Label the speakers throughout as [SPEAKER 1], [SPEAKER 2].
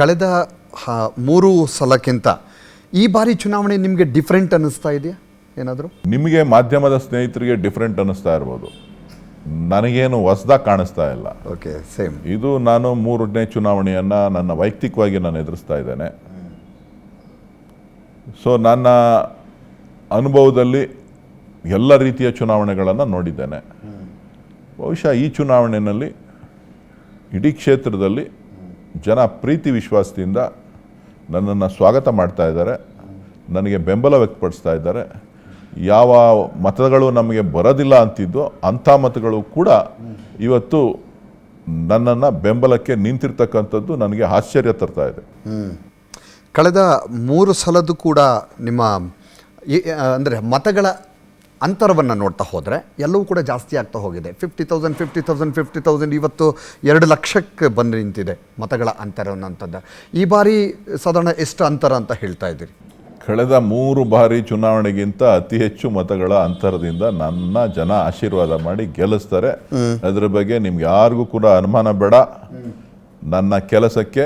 [SPEAKER 1] ಕಳೆದ ಮೂರು ಸಲಕ್ಕಿಂತ ಈ ಬಾರಿ ಚುನಾವಣೆ ನಿಮಗೆ ಡಿಫ್ರೆಂಟ್ ಅನ್ನಿಸ್ತಾ ಇದೆಯಾ? ಏನಾದರೂ?
[SPEAKER 2] ನಿಮಗೆ ಮಾಧ್ಯಮದ ಸ್ನೇಹಿತರಿಗೆ ಡಿಫ್ರೆಂಟ್ ಅನ್ನಿಸ್ತಾ ಇರ್ಬೋದು. ನನಗೇನು ಹೊಸದಾಗಿ ಕಾಣಿಸ್ತಾ ಇಲ್ಲ.
[SPEAKER 1] ಓಕೆ ಸೇಮ್
[SPEAKER 2] ಇದು ನಾನು ಮೂರನೇ ಚುನಾವಣೆಯನ್ನು ನನ್ನ ವೈಯಕ್ತಿಕವಾಗಿ ನಾನು ಎದುರಿಸ್ತಾ ಇದ್ದೇನೆ. ಸೊ ನನ್ನ ಅನುಭವದಲ್ಲಿ ಎಲ್ಲ ರೀತಿಯ ಚುನಾವಣೆಗಳನ್ನು ನೋಡಿದ್ದೇನೆ. ಬಹುಶಃ ಈ ಚುನಾವಣೆಯಲ್ಲಿ ಇಡೀ ಕ್ಷೇತ್ರದಲ್ಲಿ ಜನ ಪ್ರೀತಿ ವಿಶ್ವಾಸದಿಂದ ನನ್ನನ್ನು ಸ್ವಾಗತ ಮಾಡ್ತಾ ಇದ್ದಾರೆ. ನನಗೆ ಬೆಂಬಲ ವ್ಯಕ್ತಪಡಿಸ್ತಾ ಇದ್ದಾರೆ. ಯಾವ ಮತಗಳು ನಮಗೆ ಬರೋದಿಲ್ಲ ಅಂತಿದ್ದು ಅಂಥ ಮತಗಳು ಕೂಡ ಇವತ್ತು ನನ್ನನ್ನು ಬೆಂಬಲಕ್ಕೆ ನಿಂತಿರ್ತಕ್ಕಂಥದ್ದು ನನಗೆ ಆಶ್ಚರ್ಯ ತರ್ತಾ ಇದೆ.
[SPEAKER 1] ಕಳೆದ ಮೂರು ಸಲದ್ದು ಕೂಡ ನಿಮ್ಮ ಅಂದರೆ ಮತಗಳ ಅಂತರವನ್ನು ನೋಡ್ತಾ ಹೋದರೆ ಎಲ್ಲವೂ ಕೂಡ ಜಾಸ್ತಿ ಆಗ್ತಾ ಹೋಗಿದೆ. Fifty thousand fifty thousand fifty thousand ಇವತ್ತು ಎರಡು ಲಕ್ಷಕ್ಕೆ ಬಂದು ನಿಂತಿದೆ ಮತಗಳ ಅಂತರ ಅನ್ನೋಂಥದ್ದು ಈ ಬಾರಿ ಸಾಧಾರಣ ಎಷ್ಟು ಅಂತರ ಅಂತ ಹೇಳ್ತಾ ಇದ್ದೀರಿ?
[SPEAKER 2] ಕಳೆದ ಮೂರು ಬಾರಿ ಚುನಾವಣೆಗಿಂತ ಅತಿ ಹೆಚ್ಚು ಮತಗಳ ಅಂತರದಿಂದ ನನ್ನ ಜನ ಆಶೀರ್ವಾದ ಮಾಡಿ ಗೆಲ್ಲಿಸ್ತಾರೆ. ಅದರ ಬಗ್ಗೆ ನಿಮ್ಗೆ ಯಾರಿಗೂ ಕೂಡ ಅನುಮಾನ ಬೇಡ. ನನ್ನ ಕೆಲಸಕ್ಕೆ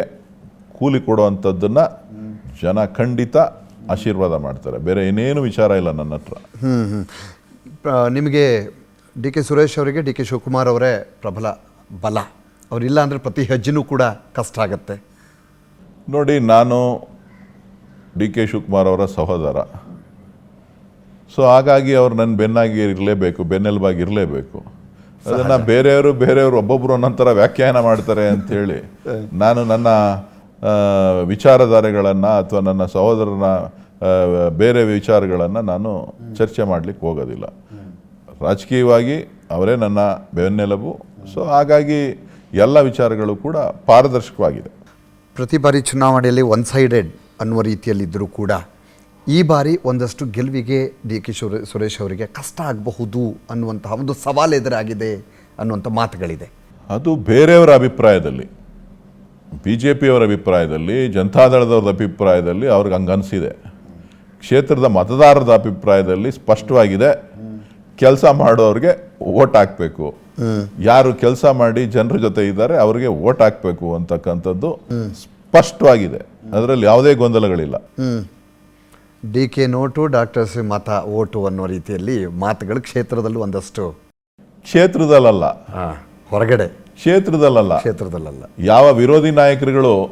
[SPEAKER 2] ಕೂಲಿ ಕೊಡುವಂಥದ್ದನ್ನು ಜನ ಖಂಡಿತ ಆಶೀರ್ವಾದ ಮಾಡ್ತಾರೆ. ಬೇರೆ ಏನೇನು ವಿಚಾರ ಇಲ್ಲ ನನ್ನ ಹತ್ರ.
[SPEAKER 1] ನಿಮಗೆ ಡಿ ಕೆ ಸುರೇಶ್ ಅವರಿಗೆ ಡಿ ಕೆ ಶಿವಕುಮಾರ್ ಅವರೇ ಪ್ರಬಲ ಬಲ. ಅವರಿಲ್ಲ ಅಂದರೆ ಪ್ರತಿ ಹೆಜ್ಜೆನೂ ಕೂಡ ಕಷ್ಟ ಆಗುತ್ತೆ.
[SPEAKER 2] ನೋಡಿ ನಾನು ಡಿ ಕೆ ಶಿವಕುಮಾರ್ ಅವರ ಸಹೋದರ. ಸೊ ಹಾಗಾಗಿ ಅವ್ರು ನನ್ನ ಬೆನ್ನಾಗಿ ಇರಲೇಬೇಕು ಬೆನ್ನೆಲುಬಾಗಿ ಇರಲೇಬೇಕು. ಅದನ್ನು ಬೇರೆಯವರು ಬೇರೆಯವರು ಒಬ್ಬೊಬ್ಬರು ಒಂದೊಂಥರ ವ್ಯಾಖ್ಯಾನ ಮಾಡ್ತಾರೆ ಅಂಥೇಳಿ ನಾನು ನನ್ನ ವಿಚಾರಧಾರೆಗಳನ್ನು ಅಥವಾ ನನ್ನ ಸಹೋದರನ ಬೇರೆ ವಿಚಾರಗಳನ್ನು ನಾನು ಚರ್ಚೆ ಮಾಡಲಿಕ್ಕೆ ಹೋಗೋದಿಲ್ಲ. ರಾಜಕೀಯವಾಗಿ ಅವರೇ ನನ್ನ ಬೆನ್ನೆಲುಬು. ಸೊ ಹಾಗಾಗಿ ಎಲ್ಲ ವಿಚಾರಗಳು ಕೂಡ ಪಾರದರ್ಶಕವಾಗಿದೆ.
[SPEAKER 1] ಪ್ರತಿ ಬಾರಿ ಚುನಾವಣೆಯಲ್ಲಿ ಒನ್ ಸೈಡೆಡ್ ಅನ್ನುವ ರೀತಿಯಲ್ಲಿದ್ದರೂ ಕೂಡ ಈ ಬಾರಿ ಒಂದಷ್ಟು ಗೆಲುವಿಗೆ ಡಿ ಕೆ ಸುರೇ ಸುರೇಶ್ ಅವರಿಗೆ ಕಷ್ಟ ಆಗಬಹುದು ಅನ್ನುವಂತಹ ಒಂದು ಸವಾಲು ಎದುರಾಗಿದೆ ಅನ್ನುವಂಥ ಮಾತುಗಳಿದೆ.
[SPEAKER 2] ಅದು ಬೇರೆಯವರ ಅಭಿಪ್ರಾಯದಲ್ಲಿ. ಬಿ ಜೆ ಪಿಯವರ ಅಭಿಪ್ರಾಯದಲ್ಲಿ ಜನತಾದಳದವ್ರದ ಅಭಿಪ್ರಾಯದಲ್ಲಿ ಅವ್ರಿಗೆ ಹಂಗೆ ಅನಿಸಿದೆ ಕ್ಷೇತ್ರದ ಮತದಾರರ ಅಭಿಪ್ರಾಯದಲ್ಲಿ ಸ್ಪಷ್ಟವಾಗಿದೆ ಕೆಲಸ ಮಾಡೋರಿಗೆ ಓಟ್ ಹಾಕಬೇಕು. ಯಾರು ಕೆಲಸ ಮಾಡಿ ಜನರ ಜೊತೆ ಇದ್ದಾರೆ ಅವರಿಗೆ ಓಟ್ ಹಾಕಬೇಕು ಅಂತಕ್ಕಂಥದ್ದು ಸ್ಪಷ್ಟವಾಗಿದೆ. ಅದರಲ್ಲಿ ಯಾವುದೇ ಗೊಂದಲಗಳಿಲ್ಲ.
[SPEAKER 1] D K note doctor C ಮತ ಓಟು ಅನ್ನೋ ರೀತಿಯಲ್ಲಿ ಮಾತುಗಳು ಕ್ಷೇತ್ರದಲ್ಲೂ ಒಂದಷ್ಟು
[SPEAKER 2] ಕ್ಷೇತ್ರದಲ್ಲಲ್ಲ.
[SPEAKER 1] ಹಾಂ ಹೊರಗಡೆ.
[SPEAKER 2] ಕ್ಷೇತ್ರದಲ್ಲಲ್ಲ.
[SPEAKER 1] ಕ್ಷೇತ್ರದಲ್ಲಲ್ಲ.
[SPEAKER 2] ಯಾವ ವಿರೋಧಿ ನಾಯಕರುಗಳು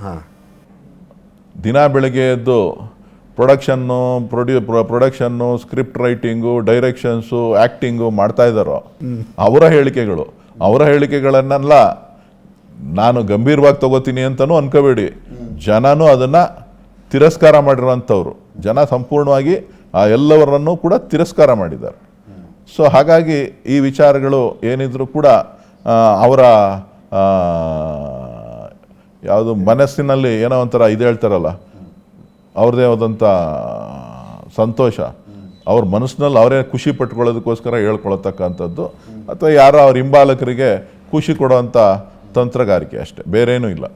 [SPEAKER 1] ಹಾಂ.
[SPEAKER 2] ದಿನ ಬೆಳಗ್ಗೆ ಎದ್ದು production ಪ್ರೊಡ್ಯೂ production script writing directions acting ಮಾಡ್ತಾ ಇದ್ದಾರೋ? ಅವರ ಹೇಳಿಕೆಗಳು. ಅವರ ಹೇಳಿಕೆಗಳನ್ನೆಲ್ಲ ನಾನು ಗಂಭೀರವಾಗಿ ತಗೋತೀನಿ ಅಂತಲೂ ಅನ್ಕೋಬೇಡಿ. ಜನನೂ ಅದನ್ನು ತಿರಸ್ಕಾರ ಮಾಡಿರೋವಂಥವ್ರು. ಜನ ಸಂಪೂರ್ಣವಾಗಿ ಆ ಎಲ್ಲವರನ್ನು ಕೂಡ ತಿರಸ್ಕಾರ ಮಾಡಿದ್ದಾರೆ. ಸೊ ಹಾಗಾಗಿ ಈ ವಿಚಾರಗಳು ಏನಿದ್ರೂ ಕೂಡ ಅವರ ಯಾವುದು ಮನಸ್ಸಿನಲ್ಲಿ ಏನೋ ಒಂಥರ ಇದು ಹೇಳ್ತಾರಲ್ಲ, ಅವ್ರದ್ದೇ ಆದಂಥ ಸಂತೋಷ, ಅವ್ರ ಮನಸ್ಸಿನಲ್ಲಿ ಅವರೇ ಖುಷಿ ಪಟ್ಕೊಳ್ಳೋದಕ್ಕೋಸ್ಕರ ಹೇಳ್ಕೊಳತಕ್ಕಂಥದ್ದು. ಅಥವಾ ಯಾರೋ ಅವ್ರ ಹಿಂಬಾಲಕರಿಗೆ ಖುಷಿ ಕೊಡೋವಂಥ ತಂತ್ರಗಾರಿಕೆ ಅಷ್ಟೇ, ಬೇರೇನೂ ಇಲ್ಲ.